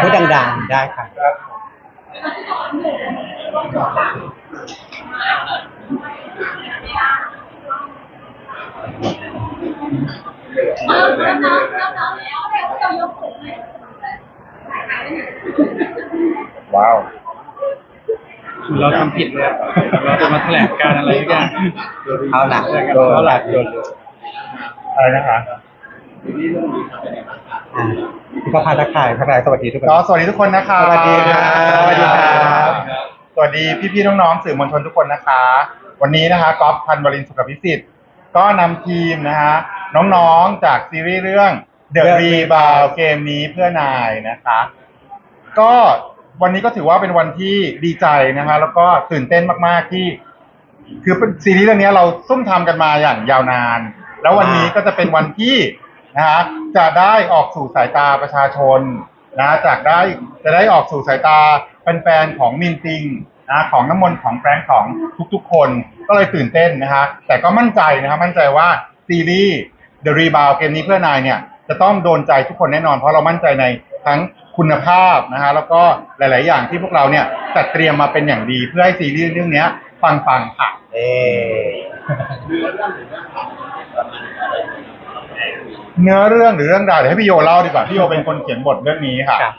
พูดดังๆได้ค่ะครับเออเริ่มน้องเริ่มน้องแล้วเดี๋ยวเรายกผมเลยว้าว เราทำผิดเลยอะเราจะมาแถลงการอะไรทุกอย่างเอาหลักเอาหลักโดน อะไรนะคะอ่าพี่ก็พาทักทายทักทายสวัสดีทุกคน ก็สวัสดีทุกคนนะคะสวัสดีครับสวัสดีครับสวัสดีพี่ๆน้องๆสื่อมวลชนทุกคนนะคะ วันนี้นะคะก๊อฟพันวรินทร์สุขพิสิทธิ์ ก็นำทีมนะคะน้องๆจากซีรีส์เรื่อง The Rebound เกมนี้เพื่อนายนะคะ ก็วันนี้ก็ถือว่าเป็นวันที่ดีใจนะคะแล้วก็ตื่นเต้นมากๆที่ คือเป็นซีรีส์เรื่องนี้เราซุ่มทำกันมาอย่างยาวนาน แล้ววันนี้ก็จะเป็นวันที่นะฮะจะได้ออกสู่สายตาประชาชนนะจากได้จะได้ออกสู่สายตาแฟนๆของมินติงนะของน้ำมนต์ของแฟรงค์ของทุกๆ คนก็เลยตื่นเต้นนะฮะแต่ก็มั่นใจนะฮะมั่นใจว่าซีรีส์ The Rebound เกมนี้เพื่อนายเนี่ยจะต้องโดนใจทุกคนแน่นอน เพราะเรามั่นใจในทั้งคุณภาพนะฮะแล้วก็หลาย ๆ อย่างที่พวกเราเนี่ยจัดเตรียมมาเป็นอย่างดีเพื่อให้ซีรีส์เรื่องเนี้ยปังๆค่ะเอ๊ะเนื้อเรื่องหรือเรื่องราวเดี๋ยวให้พี่โยเล่าดีกว่าพี่โยเป็นคนเขียนบทเรื่องนี้ค่ะ ครับ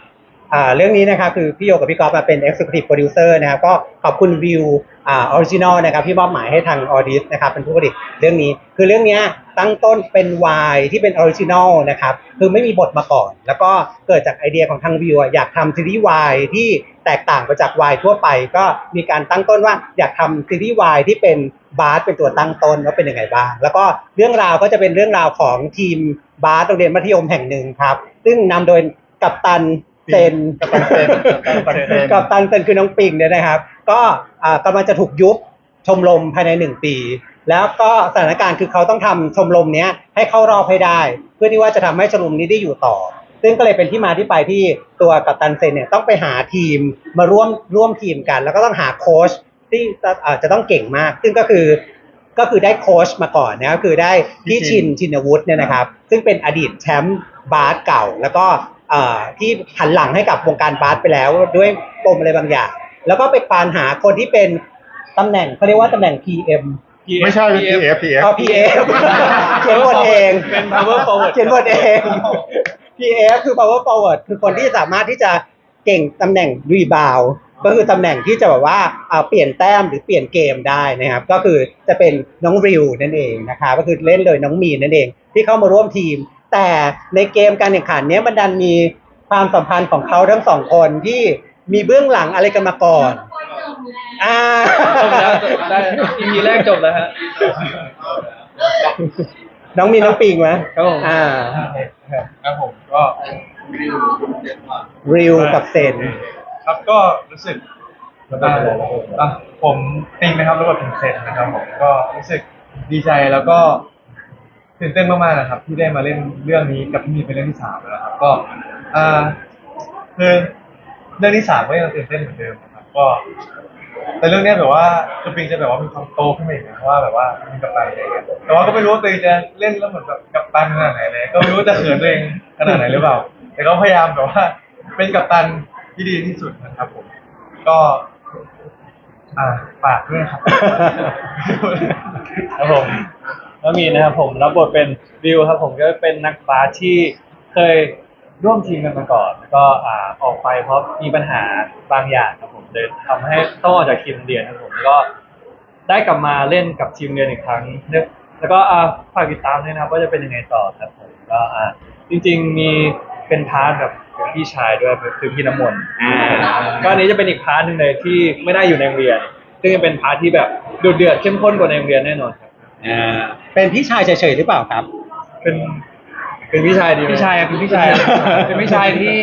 อ่าเรื่องนี้นะครับคือพี่โยกับพี่ก๊อฟมาเป็น Executive Producer นะครับก็ขอบคุณวิวอ่าออริจินอลนะครับที่มอบหมายให้ทางออดิสนะครับเป็นผู้ผลิตเรื่องนี้คือเรื่องเนี้ยตั้งต้นเป็นวายที่เป็นออริจินอลนะครับคือไม่มีบทมาก่อน แล้วก็เกิดจากไอเดียของทางวิวอะอยากทำซีรีส์วายที่แตกต่างไปจากวายทั่วไป ก็มีการตั้งต้นว่าอยากทำซีรีส์วายที่เป็น บาสเป็นตัวตั้งต้นว่าเป็นยังไงบ้าง แล้วก็เรื่องราวก็จะเป็นเรื่องราวของทีมบาสโรงเรียนมัธยมแห่งหนึ่งครับ ซึ่งนำโดยกัปตันเซนกัปตันเซนกัปตันเซน กับตันเซนคือน้องปิงเนี่ยนะครับ ก็อ่ากำลังจะถูกยุบชมรมภายในหนึ่งปี แล้วก็สถานการณ์คือเขาต้องทำชมรมเนี้ยให้เข้ารอบให้ได้ เพื่อที่ว่าจะทำให้ชมรมนี้ได้อยู่ต่อ ซึ่งก็เลยเป็นที่มาที่ไปที่ตัวกัปตันเซนเนี่ยต้องไปหาทีมมาร่วมร่วมทีมกัน แล้วก็ต้องหาโค้ช ที่จะอ่าจะต้องเก่งมาก ซึ่งก็คือก็คือได้โค้ชมาก่อนนะก็คือได้พี่พี่ชิชินนชินวุฒิเนี่ยนะครับ ซึ่งเป็นอดีตแชมป์บาสเก่า แล้วก็เอ่อที่หันหลังให้กับวงการบาสไปแล้วด้วยปมอะไรบางอย่าง แล้วก็ไปควานหาคนที่เป็นตำแหน่งเขาเรียกว่าตำแหน่ง PM ไม่ใช่เป็น PF PF ก็ PF เขียนบทเองเป็น power forward เขียนบทเอง PF คือ power forward คือคนที่สามารถที่จะเก่งตำแหน่ง rebound ก็คือตำแหน่งที่จะแบบว่าอ่าเปลี่ยนแต้มหรือเปลี่ยนเกมได้นะครับ ก็คือจะเป็นน้องริวนั่นเองนะคะก็คือเล่นโดยน้องมีนนั่นเอง ที่เข้ามาร่วมทีม แต่ในเกมการแข่งขันเนี้ยมันดันมีความสัมพันธ์ของเขาทั้งสองคนที่มีเบื้องหลังอะไรกันมาก่อนอ่าจบแล้วจบได้ EP แรกจบแล้วฮะ น้องมีน้องปิงไหมครับผม อ่า ครับผมก็ริวกับเซน ครับก็รู้สึกอ่าอะผมติงนะครับแล้วก็เป็นเซนนะครับผมก็รู้สึกดีใจแล้วก็ตื่นเต้นมากๆนะครับ ที่ได้มาเล่นเรื่องนี้กับพี่มีเป็นเรื่องที่สามแล้วนะครับ ก็อ่าคือเรื่องที่สามก็ยังตื่นเต้นเหมือนเดิมนะครับ ก็ แต่เรื่องเนี้ยแบบว่าคุณปิงจะแบบว่ามีความโตขึ้นมาอีกนะเพราะว่าแบบว่ามีกัปตันอะไรอย่างเงี้ยแต่ว่าก็ไม่รู้ว่าตัวเองจะเล่นแล้วเหมือนแบบกัปตันขนาดไหนเลย ก็ไม่รู้ว่าจะเขินตัวเองขนาดไหนหรือเปล่า แต่ก็พยายามแบบว่า เป็นกัปตัน ที่ดีที่สุดนะครับผม ก็อ่าฝากด้วยครับ ครับผมแล้วมีนะครับผมรับบทเป็นวิวครับผมก็เป็นนักบาสที่เคยร่วมทีมกันมาก่อนแล้วก็อ่าออกไปเพราะมีปัญหาบางอย่างครับผมเลยทำให้ต้องออกจากทีมเรียนครับผมแล้วก็ได้กลับมาเล่นกับทีมเรียนอีกครั้งนี่ยแล้วก็อ่าฝากติดตามด้วยนะครับว่าจะเป็นยังไงต่อครับผมก็อ่าจริง ๆมีเป็นพาร์ทแบบ พี่ชายด้วยคือพี่น้ำมนต์อ่าก็อันนี้จะเป็นอีกพาร์ทหนึ่งเลยที่ไม่ได้อยู่ในโรงเรียน ซึ่งจะเป็นพาร์ทที่แบบดุเดือดเข้มข้นกว่าในโรงเรียนแน่นอนครับ อ่าเป็นพี่ชายเฉยๆหรือเปล่าครับ เป็นเป็นพี่ชายดีไหมพี่ชายครับเป็นพี่ชาย เป็นพี่ชายที่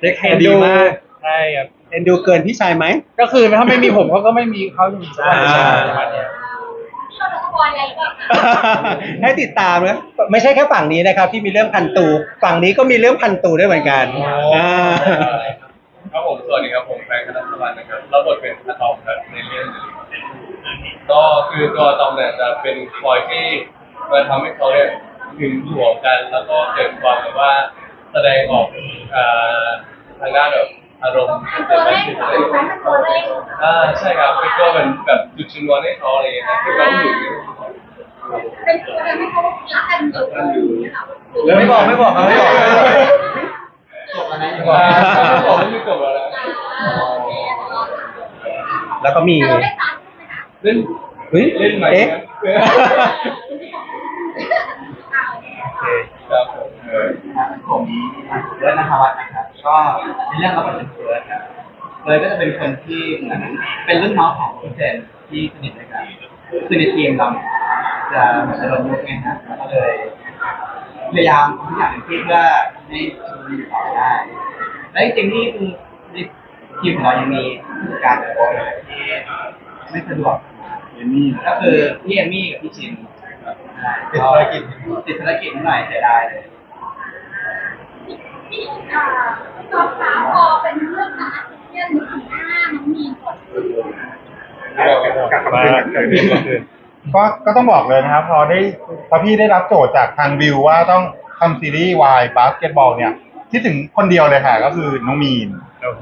เด็กแคเอ็นร์ดูดีมากใช่ครับเอ็นดูเกินพี่ชายไหม ก็คือถ้าไม่มีผมเขาก็ไม่มีเขาอยู่ใช่ประมาณเนี้ยเราจะสปอยอะไรหรือเปล่าคะให้ติดตามนะไม่ใช่แค่ฝั่งนี้นะครับ ที่มีเรื่องพันตู ฝั่งนี้ก็มีเรื่องพันตูด้วยเหมือนกันอ่าครับผมสวัสดีครับผมแฟรงค์ธนสวัสดิ์นะครับรับบทเป็นอะตอมครับในเรื่องก็คือตัวอะตอมเนี่ยจะเป็นคอยที่มาทำให้เขาเนี่ยหึงหวงกัน แล้วก็เกิดความแบบว่าแสดงออกเอ่อทางด้านแบบอารมณ์เป็นตัวเร่งเหรอเป็นตัวเร่งอ่าใช่ครับเป็นก็เป็นแบบจุดชนวนให้เขาอะไรอย่างเงี้ยนะคือเขาหึง เป็นตัวเร่งให้เขารักกันอยู่เนี่ยเหรอไม่บอกไม่บอกครับไม่บอกจบแล้วนะอ่าไม่บอกไม่มีจบแล้วนะแล้วก็มีแต่เราได้ตัดใช่ไหมคะเล่นเฮ้ยเล่นใหม่เอ๊ะครับผมผมเลิศนะคะวัฒน์นะครับ ก็ในเรื่องเราเป็นเฟิร์สครับเฟิร์สก็จะเป็นคนที่เหมือนเป็นรุ่นน้องของพี่เจนที่สนิทด้วยกันคือในทีมเราเนี่ย จะเหมือนจะลงยุคไงนะแล้วก็เลยพยายามทำทุกอย่างเต็มที่เพื่อให้ทีมอยู่ต่อได้ และจริงๆนี่คือในทีมของเรายังมีผู้จัดการโค้ชที่ไม่สะดวกเอมมี่ก็คือพี่เอมมี่กับพี่ชินใช่ติดภารกิจติดภารกิจนิดหน่อยเสียดายเลยที่อ่าตอนสามพอเป็นเรื่องนะเรื่องนี้ของหน้าน้องมีนก่อน กลับมาคืน ก็ก็ต้องบอกเลยนะครับ พอได้พอพี่ได้รับโจทย์จากทางวิวว่าต้องทำซีรีส์วายบาสเกตบอลเนี่ยคิดถึงคนเดียวเลยค่ะก็คือน้องมีน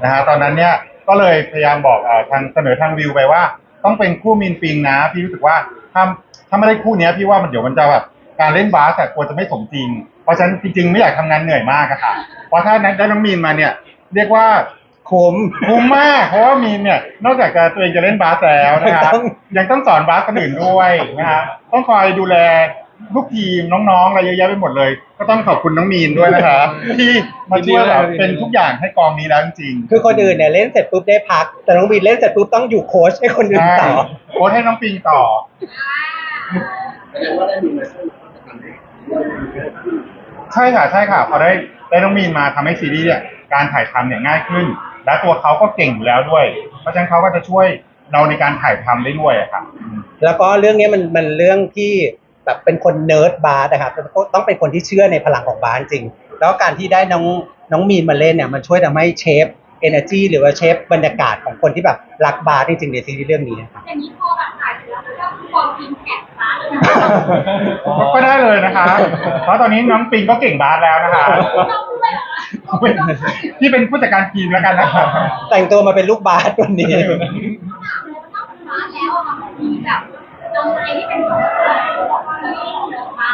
นะฮะตอนนั้นเนี่ยก็เลยพยายามบอกเอ่อทางเสนอทางวิวไปว่า ต้องเป็นคู่มีนปิงนะ พี่รู้สึกว่าถ้าถ้าไม่ได้คู่เนี้ยพี่ว่ามันเดี๋ยวมันจะแบบการเล่นบาสแต่กลัวจะไม่สมจริง เพราะฉะนั้นจริงๆไม่อยากทำงานเหนื่อยมากอะค่ะ เพราะถ้าได้น้องมีนมาเนี่ย เรียกว่า คุ้ม คุ้มมาก เพราะว่ามีนเนี่ย นอกจากจะตัวเองจะเล่นบาสแล้วนะครับต้อง ยังต้องสอนบาสคนอื่นด้วยนะครับต้องคอยดูแลลูกทีมน้องๆอะไรเยอะแยะไปหมดเลย ก็ต้องขอบคุณน้องมีนด้วยนะครับที่มาช่วยแบบเป็นทุกอย่างให้กองนี้แล้วจริงๆ คือคนอื่นเนี่ยเล่นเสร็จปุ๊บได้พัก แต่น้องวินเล่นเสร็จปุ๊บต้องอยู่โค้ชให้คนอื่นใช่ต่อ โค้ชให้น้องปิงต่อ ใช่ค่ะใช่ค่ะพอได้ได้น้องมีนมาทำให้ซีรีส์เนี่ยการถ่ายทำเนี่ยง่ายขึ้น และตัวเขาก็เก่งอยู่แล้วด้วย เพราะฉะนั้นเขาก็จะช่วยเราในการถ่ายทำได้ด้วยอะครับแล้วก็เรื่องนี้มันมันเรื่องที่แบบเป็นคนเนิร์ดบาร์นะครับต้องเป็นคนที่เชื่อในพลังของบาร์จริง แล้วการที่ได้น้องน้องมีนมาเล่นเนี่ยมันช่วยทำให้เชฟ energy หรือว่าเชฟบรรยากาศของคนที่แบบรักบาสจริงๆในซีรีส์เรื่องนี้นะครับ อย่างนี้พอแบบถ่ายเสร็จแล้วก็ฟอร์มทีมแข่งฟ้าเลยนะก็ได้เลยนะคะ เพราะตอนนี้น้องปิงก็เก่งบาสแล้วนะคะ ต้องด้วยเหรอที่เป็นผู้จัดการทีมแล้วกันนะคะแต่งตัวมาเป็นลูกบาสวันนี้ถามเลยว่าต้องฟ้าแล้วอะค่ะมีแบบตรงไหนที่เป็นของเราฟ้า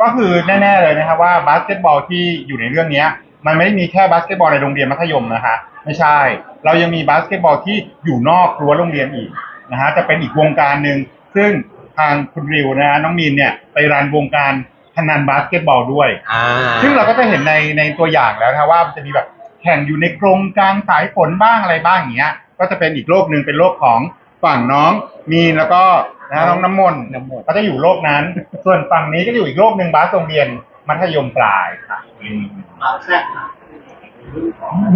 ก็คือแน่ ๆเลยนะครับว่าบาสเกตบอลที่อยู่ในเรื่องเนี้ย มันไม่ได้มีแค่บาสเกตบอลในโรงเรียนมัธยมนะคะ ไม่ใช่ เรายังมีบาสเกตบอลที่อยู่นอกรั้วโรงเรียนอีกนะฮะจะเป็นอีกวงการหนึ่งซึ่งทางคุณริวนะฮะน้องมีนเนี่ยไปรันวงการพนันบาสเกตบอลด้วย อ่าซึ่งเราก็จะเห็นในในตัวอย่างแล้วนะว่ามันจะมีแบบแข่งอยู่ในกรงกลางสายฝนบ้างอะไรบ้างอย่างเงี้ย ก็จะเป็นอีกโลกหนึ่งเป็นโลกของฝั่งน้องมีนแล้วก็นะน้องน้ำมนต์น้ำมนต์ ก็จะอยู่โลกนั้น ส่วนฝั่งนี้ก็อยู่อีกโลกหนึ่งบาสโรงเรียน มัธยมปลายค่ะอืม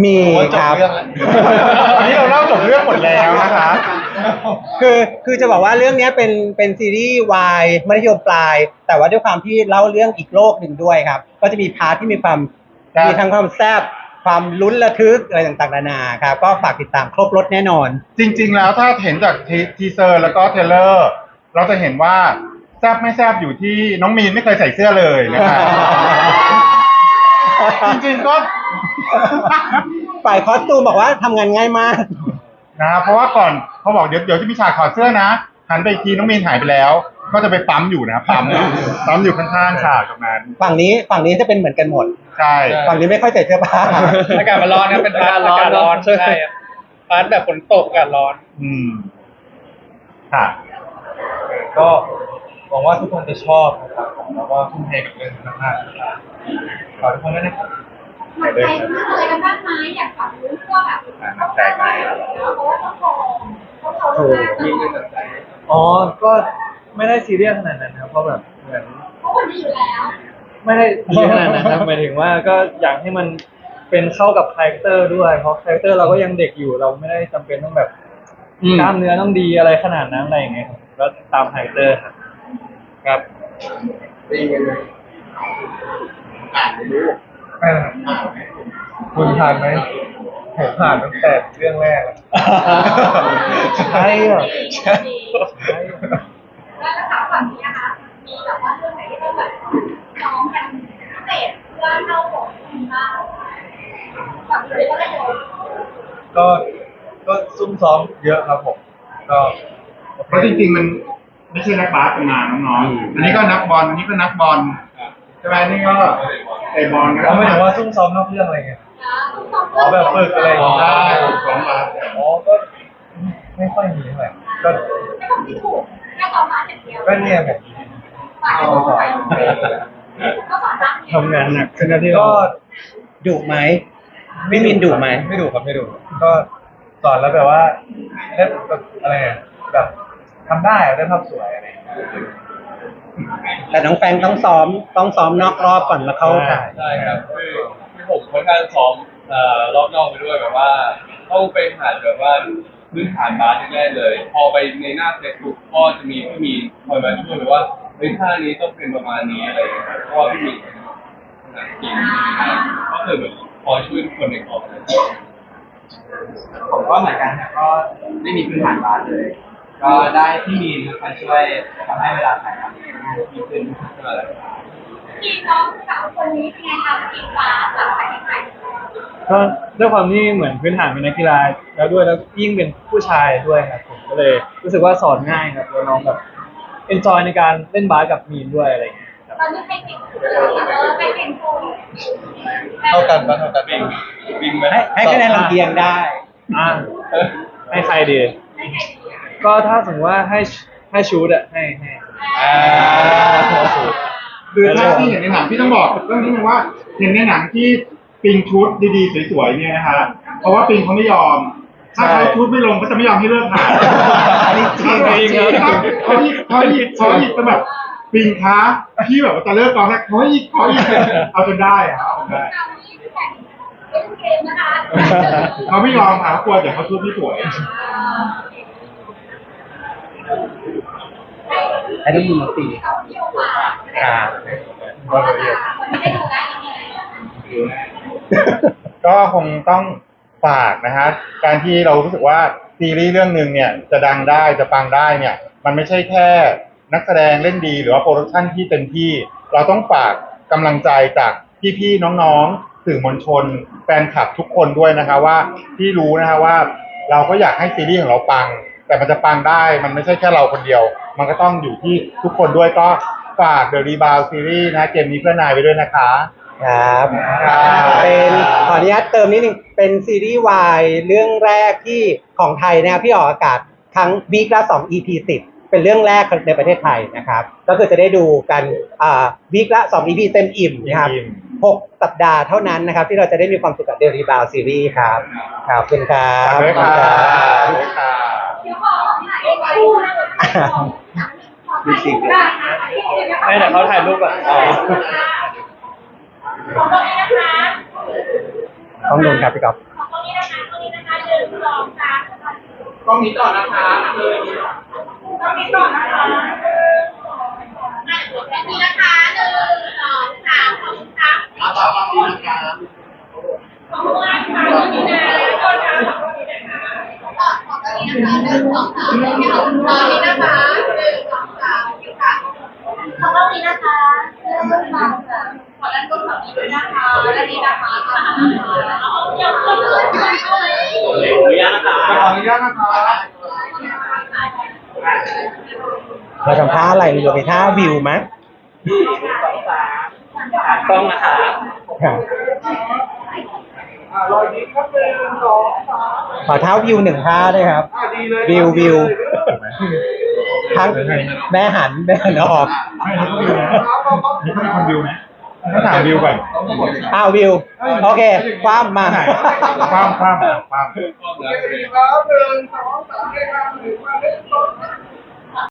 มีครับวันนี้เราเล่าจบเรื่องหมดแล้วนะคะ คือคือจะบอกว่าเรื่องเนี้ยเป็นเป็นซีรีส์วายมัธยมปลาย แต่ว่าด้วยความที่เล่าเรื่องอีกโลกหนึ่งด้วยครับ ก็จะมีพาร์ทที่มีความครับ มีทั้งความแซ่บความลุ้นระทึกอะไรต่างๆนานาครับ ก็ฝากติดตามครบรถแน่นอน จริง ๆ แล้วถ้าเห็นจากทีทีเซอร์แล้วก็เทรลเลอร์ เราจะเห็นว่า แซบไม่แซบอยู่ที่น้องมีนไม่เคยใส่เสื้อเลยนะครับจริงๆก็ฝ่ายคอสตูมบอกว่าทำงานง่ายมาก นะเพราะว่าก่อนเขาบอกเดี๋ยวเดี๋ยวจะมีฉากถอดเสื้อนะหันไปอีกทีน้องมีนหายไปแล้ว ก็จะไปปั๊มอยู่นะปั๊มปั๊มอยู่ข้างๆฉากตรงนั้นฝั่งนี้ฝั่งนี้จะเป็นเหมือนกันหมด ใช่ฝั่งนี้ไม่ค่อยใส่เสื้อผ้า อากาศมันร้อนครับเป็นพาร์ทอากาศร้อนใช่ครับพาร์ทแบบฝนตกอากาศร้อน อืมค่ะ ก็ หวังว่าทุกคนจะชอบนะครับแล้วก็ทุ่มเทกับเรื่องนี้มากๆนะครับขอบทุกคนด้วยนะครับ หนักใจเรื่องอะไรกันบ้างไหมอยากฝากรู้ว่าแบบต้องใจไหมเพราะว่าต้องโกงต้องเขาทำงานตลอดอ๋อ ก็ไม่ได้ซีเรียสขนาดนั้นครับเพราะแบบเหมือนเพราะวันนี้อยู่แล้วไม่ได้ดีขนาดนั้นครับหมายถึงว่าก็อยากให้มันเป็นเข้ากับคาแรคเตอร์ด้วยเพราะคาแรคเตอร์เราก็ยังเด็กอยู่เราไม่ได้จำเป็นต้องแบบอืม กล้ามเนื้อต้องดีอะไรขนาดนั้นอะไรอย่างเงี้ยครับก็ตามคาแรคเตอร์ครับ ครับตีกันเลยอ่านไม่รู้เม่คุณผ่านไหมผมผ่านตั้งแต่เรื่องแรกใช่เหรอใช่ใช่เหรแล้วถามฝั่งนี้นะคะ มีแบบว่าเรื่องไที่ต้อแบบน้องกันเศษเพื่อเข้าของคุณบ้างแบบเลยก็ได้ก็ก็ซุ่มซ้อมเยอะครับผม ก็เพราะจริงๆมัน ไม่ใช่นักบาสเป็นงานน้องๆ อันนี้ก็นักบอล อันนี้ก็นักบอลใช่ไหมนี่ก็เตะบอลนะเราไม่ถึงว่าซุ่มซ้อมนอกเรื่องอะไรเงี้ยอ๋อแบบฝึกอะไรอย่างเงี้ยใช่ของบาสอ๋อก็ไม่ค่อยมีเท่าไหร่ก็ไม่ต้องคิดถูกแค่สอนมาอย่างเดียวก็เนี่ยแบบสอนเอาสอนก็สอนบ้างทำงานหนักขึ้นนะที่ก็เราดุไหมพี่มินดุไหมไม่ดุครับไม่ดุก็สอนแล้วแบบว่าได้แบบอะไรอะแบบ ทำได้อะได้ภาพสวยอะไรอย่างเงี้ยแต่น้องแฟงต้องซ้อมต้องซ้อมนอกรอบก่อนมาเข้าถ่ายใช่ครับคือคือผมค่อนข้างซ้อมเอ่อรอบนอกไปด้วยแบบว่าต้องไปหัดแบบว่าพื้นฐานบาสแรกๆเลย พอไปในหน้าเฟซบุ๊กก็จะมีพี่มีคอยมาช่วยแบบว่าเฮ้ยท่านี้ต้องเป็นประมาณนี้อะไรอย่างเงี้ยครับเพราะว่าพี่มีภาษาอังกฤษก็คือแบบคอยช่วยทุกคนในกองเลย ผมก็เหมือนกันครับก็ไม่มีพื้นฐานบาสเลย ก็ได้พี่มีนมาช่วยทำให้เวลาถ่ายทำง่ายขึ้นทีมน้องสาวคนนี้เป็นไงคะทีมฟ้าหลังจากที่ถ่ายก็ด้วยความที่เหมือนพื้นฐานเป็นนักกีฬาแล้วด้วยแล้วยิ่งเป็นผู้ชายด้วยครับผมก็เลยรู้สึกว่าสอนง่ายครับแล้วน้องแบบเอนจอยในการเล่นบาสกับมีนด้วยอะไรอย่างเงี้ยครับตอนนี้ใครเก่งสุดเลยเออใครเก่งสุดเท่ากันปะเท่ากันวิ่งวิ่งไหมให้ให้คะแนนลำเอียงได้อ่าให้ใครดีให้ใครดี ก็ถ้าสมมติว่าให้ให้ชูดอะให้ให้อ่าคือถ้าที่เห็นในหนังพี่ต้องบอกเรื่องนี้นึงว่าเห็นในหนังที่ปิงชุดดีๆสวยๆเนี่ยนะฮะเพราะว่าปิงเขาไม่ยอม ถ้าเขาชุดไม่ลงก็จะไม่ยอมให้เลิกถ่ายอันนี้จริงจริงครับเขาหยิบเขาหยิบเขาหยิบจนแบบปิงคะพี่แบบว่าจะเลิกกองแล้วเขาหยิบเขาหยิบเอาจนได้อะเอาจนได้คราวนี้แข่งเป็นเกมนะคะเขาไม่ยอมค่ะเขากลัวเดี๋ยวเขาชุดไม่สวย ให้ต้องมีมาตีเขาเที่ยวกว่าครับเพราะว่าคนไม่ได้ดูได้ยังไงก็คงต้องฝากนะฮะการที่เรารู้สึกว่าซีรีส์เรื่องหนึ่งเนี่ยจะดังได้จะปังได้เนี่ย มันไม่ใช่แค่นักแสดงเล่นดีหรือว่าโปรดักชั่นที่เต็มที่ เราต้องฝากกำลังใจจากพี่ๆน้องๆสื่อมวลชน แฟนคลับทุกคนด้วยนะคะว่าที่รู้นะคะว่าเราก็อยากให้ซีรีส์ของเราปัง แต่มันจะปังได้มันไม่ใช่แค่เราคนเดียว มันก็ต้องอยู่ที่ทุกคนด้วยก็ฝาก The Rebound Series นะเกมนี้เพื่อนายไปด้วยนะคะ ครับ ครับ เป็นขออนุญาตเติมนิดนึงเป็นซีรีส์วายเรื่องแรกที่ของไทยนะครับที่ออกอากาศครั้งวีคละ2 EP ติดเป็นเรื่องแรกในประเทศไทยนะครับ ก็คือจะได้ดูกันอ่าวีคละ2 EP เต็มอิ่มนะครับเต็มอิ่มหกสัปดาห์เท่านั้นนะครับ ที่เราจะได้มีความสุขกับเดลิบาวซีรีส์ครับขอบคุณครับฝากด้วยค่ะขอบฝากคุณด้วยครับ ดูสิได้นะไม่แต่เขาถ่ายรูปอะของตรงนี้นะคะต้องโดนครับพี่ก๊อฟของตรงนี้นะคะตรงนี้นะคะหนึ่งสองสามกล้องนี้ต่อนะคะตรงนี้ต่อนะคะตรงนี้นะคะหนึ่งสองสามขอบคุณครับเอาต่อกล้องนี้นะคะ ขอบคุณมากค่ะตรงนี้นะแล้วก็นะขอบคุณนะคะข อบตรงนี้นะคะหนึ่งสองสามไม่ใช่ของตรงนี้นะคะหนึ่งสองสามค่ะของตรงนี้นะคะหนึ่งสองสามขอด้านบนฝั่งนี้ด้วยนะคะด้านนี้นะคะเอาอย่าเพิ่งเลยค่ะขออนุญาตนะคะขออนุญาตนะคะเราทำท่าอะไรเราไปท่าวิวไหมกล้องนะคะ ครับขอเท้าวิวหนึ่งท่าด้วยครับวิววิว ทั้งแม่หันแม่หันออกไม่ให้เขาวิวนะนี่เขาเป็นคนวิวนะให้ถามวิวก่อนอ้าววิว โอเค คว้ามมา ความความความก็นะ